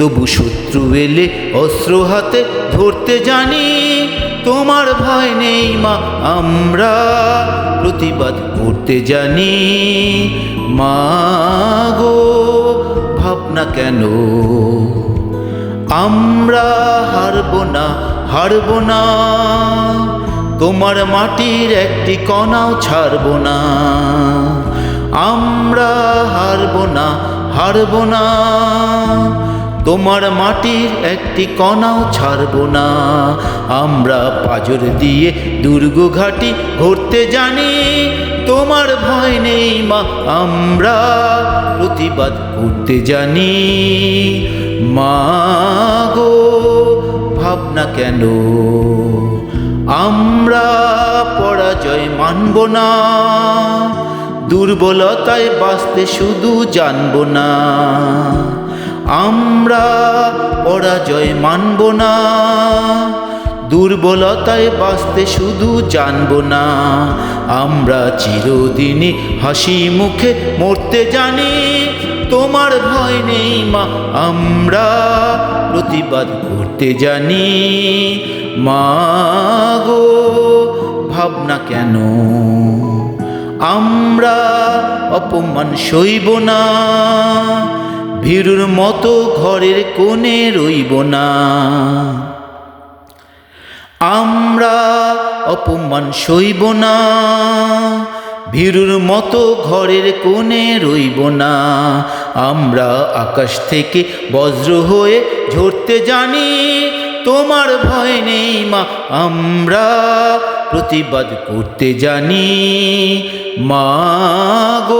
তবু শত্রু এলে অস্ত্র হাতে ধরতে জানি, তোমার ভয় নেই মা, আমরা প্রতিবাদ করতে জানি। মা গো, ভাবনা কেন? আমরা হারব না হারব না। তোমার মাটির একটি কণাও ছাড়ব না। আমরা হারব না হারব না। তোমার মাটির একটি কণাও ছাড়ব না। আমরা পাজর দিয়ে দুর্গ ঘাটি ঘুরতে জানি, তোমার ভয় নেই মা, আমরা প্রতিবাদ করতে জানি। মা গো, ভাবনা কেন? আমরা পরাজয় মানব না। দুর্বলতায় বাঁচতে শুধু জানব না। আমরা পরাজয় মানব না, দুর্বলতায় বাঁচতে শুধু জানব না। আমরা চিরদিনই হাসি মুখে মরতে জানি, তোমার ভয় নেই মা, আমরা প্রতিবাদ করতে জানি। মা গো, ভাবনা কেন? আমরা অপমান সইব না ভীরুর মতো ঘরের কোণে রইব না। আমরা অপমান সইব না। ভীরুর মতো ঘরের কোণে রইব না। আমরা আকাশ থেকে বজ্র হয়ে ঝরতে জানি, তোমার ভয় নেই মা, আমরা প্রতিবাদ করতে জানি। মা গো